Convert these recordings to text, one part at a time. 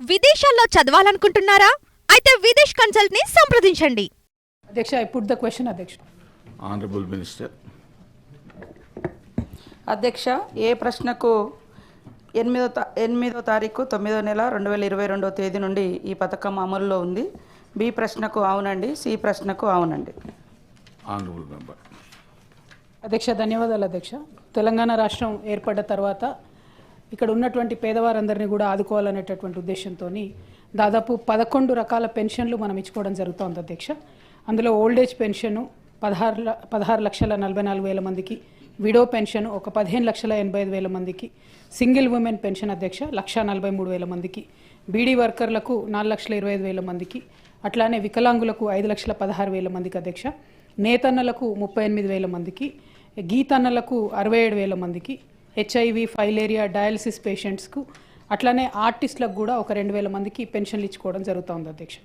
విదేశాల్లో చదవాలనుకుంటున్నారా? అయితే విదేశ్ కన్సల్ట్ని సంప్రదించండి. అధ్యక్ష ఐ పుట్ ద క్వశ్చన్ అధ్యక్ష. Honorable Minister. అధ్యక్ష ఏ ప్రశ్నకు ఎనిమిదో తా- ఎనిమిదో తారీఖు తొమ్మిదో నెల రెండు వేల ఇరవై రెండో తేదీ నుండి ఈ పథకం అమలులో ఉంది? బి ప్రశ్నకు అవునండి సి ప్రశ్నకు అవునండి. Honorable Member. అధ్యక్ష ధన్యవాదాలు అధ్యక్ష. తెలంగాణ రాష్ట్రం ఏర్పడ్డ తర్వాత ఇక్కడ ఉన్నటువంటి పేదవారందరినీ కూడా ఆదుకోవాలనేటటువంటి ఉద్దేశంతో దాదాపు పదకొండు రకాల పెన్షన్లు మనం ఇచ్చుకోవడం జరుగుతోంది అధ్యక్ష. అందులో ఓల్డ్ ఏజ్ పెన్షను పదహారు పదహారు లక్షల నలభై నాలుగు వేల మందికి విడో పెన్షన్ ఒక పదిహేను లక్షల ఎనభై ఐదు వేల మందికి సింగిల్ ఉమెన్ పెన్షన్ అధ్యక్ష లక్ష నలభై మూడు వేల మందికి బీడీ వర్కర్లకు నాలుగు లక్షల ఇరవై ఐదు వేల మందికి అట్లానే వికలాంగులకు ఐదు లక్షల పదహారు వేల మందికి అధ్యక్ష నేతన్నలకు ముప్పై ఎనిమిది వేల మందికి గీతన్నలకు అరవై ఏడు వేల మందికి హెచ్ఐవి ఫైలేరియా డయాలసిస్ పేషెంట్స్కు అట్లానే ఆర్టిస్టులకు కూడా ఒక రెండు వేల మందికి పెన్షన్లు ఇచ్చుకోవడం జరుగుతోంది అధ్యక్ష.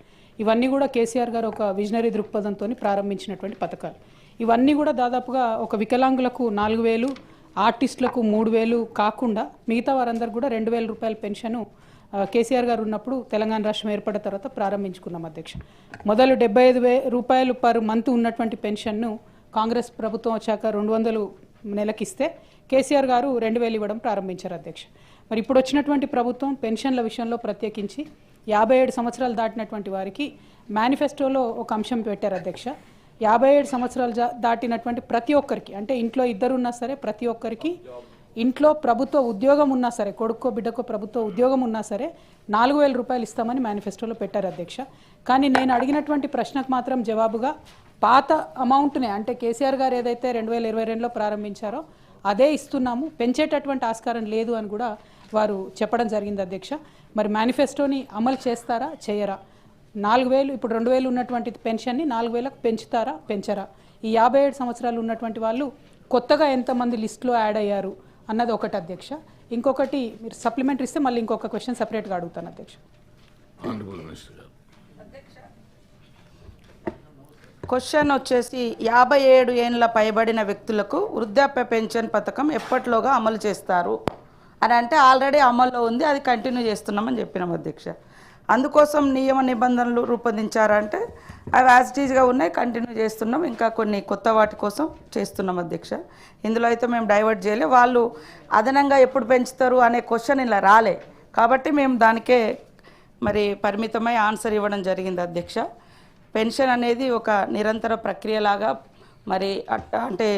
ఇవన్నీ కూడా కేసీఆర్ గారు ఒక విజనరీ దృక్పథంతో ప్రారంభించినటువంటి పథకాలు. ఇవన్నీ కూడా దాదాపుగా ఒక వికలాంగులకు నాలుగు వేలు ఆర్టిస్టులకు మూడు వేలు కాకుండా మిగతా వారందరూ కూడా రెండు వేల రూపాయల పెన్షను కేసీఆర్ గారు ఉన్నప్పుడు తెలంగాణ రాష్ట్రం ఏర్పడిన తర్వాత ప్రారంభించుకున్నాం అధ్యక్ష. మొదలు డెబ్బై ఐదు వే రూపాయలు పర్ మంత్ ఉన్నటువంటి పెన్షన్ను కాంగ్రెస్ ప్రభుత్వం వచ్చాక రెండు వందలు నెలకిస్తే కేసీఆర్ గారు రెండు వేలు ఇవ్వడం ప్రారంభించారు అధ్యక్ష. మరి ఇప్పుడు వచ్చినటువంటి ప్రభుత్వం పెన్షన్ల విషయంలో ప్రత్యేకించి యాభై ఏడు సంవత్సరాలు దాటినటువంటి వారికి మేనిఫెస్టోలో ఒక అంశం పెట్టారు అధ్యక్ష. యాభై ఏడు సంవత్సరాలు దాటినటువంటి ప్రతి ఒక్కరికి అంటే ఇంట్లో ఇద్దరు ఉన్నా సరే ప్రతి ఒక్కరికి ఇంట్లో ప్రభుత్వ ఉద్యోగం ఉన్నా సరే కొడుకో బిడ్డకో ప్రభుత్వ ఉద్యోగం ఉన్నా సరే నాలుగు వేల రూపాయలు ఇస్తామని మేనిఫెస్టోలో పెట్టారు అధ్యక్ష. కానీ నేను అడిగినటువంటి ప్రశ్నకు మాత్రం జవాబుగా పాత అమౌంట్నే అంటే కేసీఆర్ గారు ఏదైతే రెండు వేల ఇరవై రెండులో ప్రారంభించారో అదే ఇస్తున్నాము పెంచేటటువంటి ఆస్కారం లేదు అని కూడా వారు చెప్పడం జరిగింది అధ్యక్ష. మరి మేనిఫెస్టోని అమలు చేస్తారా చేయరా? నాలుగు వేలు ఇప్పుడు రెండు వేలు ఉన్నటువంటి పెన్షన్ని నాలుగు వేలకు పెంచుతారా పెంచరా? ఈ యాభై ఏడు సంవత్సరాలు ఉన్నటువంటి వాళ్ళు కొత్తగా ఎంతమంది లిస్టులో యాడ్ అయ్యారు అన్నది ఒకటి అధ్యక్ష. ఇంకొకటి మీరు సప్లిమెంటరీ ఇస్తే మళ్ళీ ఇంకొక క్వశ్చన్ సపరేట్గా అడుగుతాను అధ్యక్ష. క్వశ్చన్ వచ్చేసి యాభై ఏడు ఏండ్ల పైబడిన వ్యక్తులకు వృద్ధాప్య పెన్షన్ పథకం ఎప్పట్లోగా అమలు చేస్తారు? అని అంటే ఆల్రెడీ అమల్లో ఉంది అది కంటిన్యూ చేస్తున్నామని చెప్పినాం అధ్యక్ష. అందుకోసం నియమ నిబంధనలు రూపొందించారంటే అవి యాజిటీజ్గా ఉన్నాయి కంటిన్యూ చేస్తున్నాం ఇంకా కొన్ని కొత్త వాటి కోసం చేస్తున్నాం అధ్యక్ష. ఇందులో అయితే మేము డైవర్ట్ చేయలే. వాళ్ళు అదనంగా ఎప్పుడు పెంచుతారు అనే క్వశ్చన్ ఇలా రాలే. కాబట్టి మేము దానికే మరి పరిమితమై ఆన్సర్ ఇవ్వడం జరిగింది అధ్యక్ష. పెన్షన్ అనేది ఒక నిరంతర ప్రక్రియలాగా మరి అంటే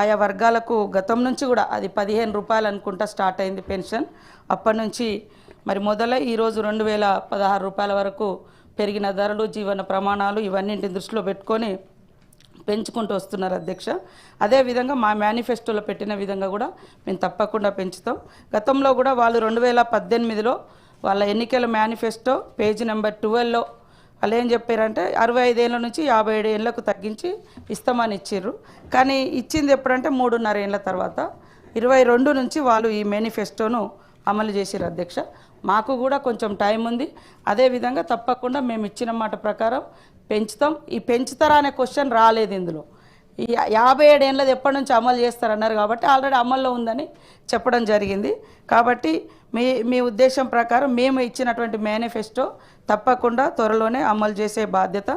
ఆయా వర్గాలకు గతం నుంచి కూడా అది పదిహేను రూపాయలు అనుకుంటా స్టార్ట్ అయింది పెన్షన్. అప్పటి నుంచి మరి మొదలై ఈరోజు రెండు వేల పదహారు రూపాయల వరకు పెరిగిన ధరలు జీవన ప్రమాణాలు ఇవన్నింటిని దృష్టిలో పెట్టుకొని పెంచుకుంటూ వస్తున్నారు అధ్యక్ష. అదేవిధంగా మా మేనిఫెస్టోలో పెట్టిన విధంగా కూడా మేము తప్పకుండా పెంచుతాం. గతంలో కూడా వాళ్ళు రెండు వేల పద్దెనిమిదిలో వాళ్ళ ఎన్నికల మేనిఫెస్టో పేజీ నెంబర్ ట్వెల్వ్లో వాళ్ళు ఏం చెప్పారంటే అరవై ఐదేళ్ళ నుంచి యాభై ఏడు ఏళ్ళకు తగ్గించి ఇస్తామని ఇచ్చిర్రు. కానీ ఇచ్చింది ఎప్పుడంటే మూడున్నర ఏళ్ళ తర్వాత. ఇరవై రెండు నుంచి వాళ్ళు ఈ మేనిఫెస్టోను అమలు చేసిర్రు అధ్యక్ష. మాకు కూడా కొంచెం టైం ఉంది. అదేవిధంగా తప్పకుండా మేము ఇచ్చిన మాట ప్రకారం పెంచుతాం. ఈ పెంచుతారా అనే క్వశ్చన్ రాలేదు ఇందులో. యాభై ఏడేళ్ళది ఎప్పటి నుంచి అమలు చేస్తారన్నారు కాబట్టి ఆల్రెడీ అమల్లో ఉందని చెప్పడం జరిగింది. కాబట్టి మీ మీ ఉద్దేశం ప్రకారం మేము ఇచ్చినటువంటి మేనిఫెస్టో తప్పకుండా త్వరలోనే అమలు చేసే బాధ్యత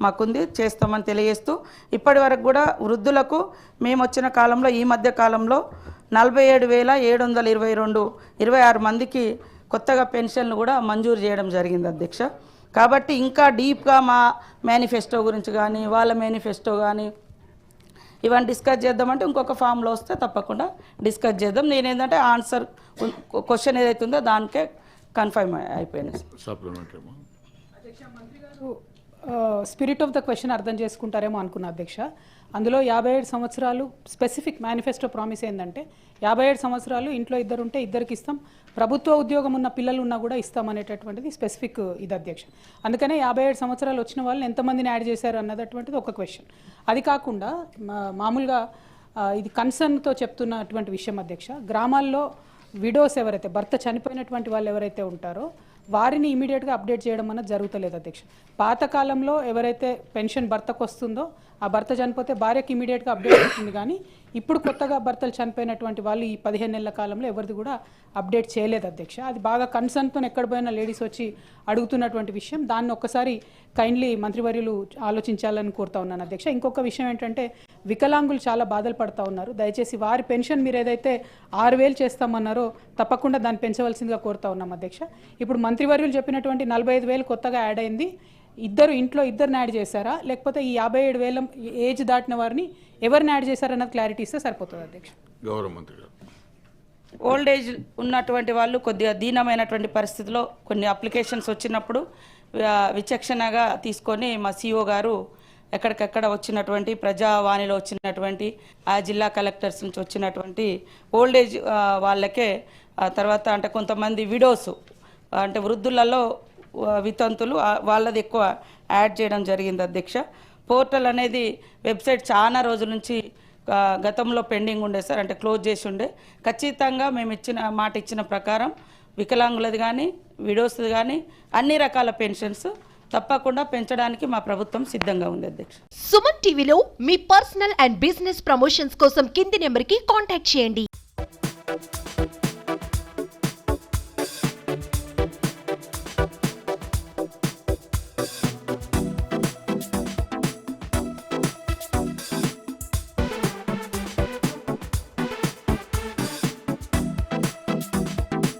మాకుంది. చేస్తామని తెలియజేస్తూ ఇప్పటి వరకు కూడా వృద్ధులకు మేము వచ్చిన కాలంలో ఈ మధ్య కాలంలో నలభై ఏడు వేల ఏడు వందల ఇరవై రెండు ఇరవై ఆరు మందికి కొత్తగా పెన్షన్లు కూడా మంజూరు చేయడం జరిగింది అధ్యక్ష. కాబట్టి ఇంకా డీప్గా మా మేనిఫెస్టో గురించి కానీ వాళ్ళ మేనిఫెస్టో కానీ ఇవన్నీ డిస్కస్ చేద్దామంటే ఇంకొక ఫామ్లో వస్తే తప్పకుండా డిస్కస్ చేద్దాం నేను ఏంటంటే ఆన్సర్ క్వశ్చన్ ఏదైతే ఉందో దానికే కన్ఫర్మ్ అయిపోయింది. స్పిరిట్ ఆఫ్ ద క్వశ్చన్ అర్థం చేసుకుంటారేమో అనుకున్న అధ్యక్ష. అందులో యాభై ఏడు సంవత్సరాలు స్పెసిఫిక్ మేనిఫెస్టో ప్రామిస్ ఏంటంటే యాభై ఏడు సంవత్సరాలు ఇంట్లో ఇద్దరు ఉంటే ఇద్దరికి ఇస్తాం ప్రభుత్వ ఉద్యోగం ఉన్న పిల్లలు ఉన్నా కూడా ఇస్తాం అనేటటువంటిది స్పెసిఫిక్ ఇది అధ్యక్ష. అందుకనే యాభై ఏడు సంవత్సరాలు వచ్చిన వాళ్ళని ఎంతమందిని యాడ్ చేశారు అన్నదటువంటిది ఒక క్వశ్చన్ అది కాకుండా మా- మామూలుగా ఇది కన్సర్న్తో చెప్తున్నటువంటి విషయం అధ్యక్ష. గ్రామాల్లో విడోస్ ఎవరైతే భర్త చనిపోయినటువంటి వాళ్ళు ఎవరైతే ఉంటారో వారిని ఇమీడియట్గా అప్డేట్ చేయడం అన్నది జరుగుతలేదు అధ్యక్ష. పాతకాలంలో ఎవరైతే పెన్షన్ భర్తకు వస్తుందో ఆ భర్త చనిపోతే భార్యకి ఇమీడియట్గా అప్డేట్ అవుతుంది కానీ ఇప్పుడు కొత్తగా భర్తలు చనిపోయినటువంటి వాళ్ళు ఈ పదిహేను నెలల కాలంలో ఎవరిది కూడా అప్డేట్ చేయలేదు అధ్యక్ష. అది బాగా కన్సర్న్తో ఎక్కడ పోయినా లేడీస్ వచ్చి అడుగుతున్నటువంటి విషయం. దాన్ని ఒక్కసారి కైండ్లీ మంత్రివర్యులు ఆలోచించాలని కోరుతా ఉన్నాను అధ్యక్ష. ఇంకొక విషయం ఏంటంటే వికలాంగులు చాలా బాధలు పడుతూ ఉన్నారు. దయచేసి వారి పెన్షన్ మీరు ఏదైతే ఆరు వేలు చేస్తామన్నారో తప్పకుండా దాన్ని పెంచవలసిందిగా కోరుతా ఉన్నాం అధ్యక్ష. ఇప్పుడు మంత్రివర్యులు చెప్పినటువంటి నలభై ఐదు వేలు కొత్తగా యాడ్ అయింది. ఇద్దరు ఇంట్లో ఇద్దరిని యాడ్ చేశారా? లేకపోతే ఈ యాభై ఏడు వేల ఏజ్ దాటిన వారిని ఎవరిని యాడ్ చేశారన్నది క్లారిటీ ఇస్తే సరిపోతుంది అధ్యక్ష. గౌరవ మంత్రి గారు. ఓల్డ్ ఏజ్ ఉన్నటువంటి వాళ్ళు కొద్దిగా దీనమైనటువంటి పరిస్థితిలో కొన్ని అప్లికేషన్స్ వచ్చినప్పుడు విచక్షణగా తీసుకొని మా సిఓ గారు ఎక్కడికెక్కడ వచ్చినటువంటి ప్రజావాణిలో వచ్చినటువంటి ఆ జిల్లా కలెక్టర్స్ నుంచి వచ్చినటువంటి ఓల్డ్ ఏజ్ వాళ్ళకే తర్వాత అంటే కొంతమంది విడోస్ అంటే వృద్ధులలో వితంతులు వాళ్ళది ఎక్కువ యాడ్ చేయడం జరిగింది అధ్యక్ష. పోర్టల్ అనేది వెబ్సైట్ చాలా రోజుల నుంచి గతంలో పెండింగ్ ఉండే సార్ అంటే క్లోజ్ చేసి ఉండే. ఖచ్చితంగా మేము ఇచ్చిన మాట ఇచ్చిన ప్రకారం వికలాంగులది కానీ విడోస్ది కానీ అన్ని రకాల పెన్షన్స్ తప్పకుండా పెంచడానికి మా ప్రభుత్వం సిద్ధంగా ఉంది అధ్యక్ష. సుమన్ టీవీలో మీ పర్సనల్ అండ్ బిజినెస్ ప్రమోషన్స్ కోసం కింది నెంబర్కి కాంటాక్ట్ చేయండి.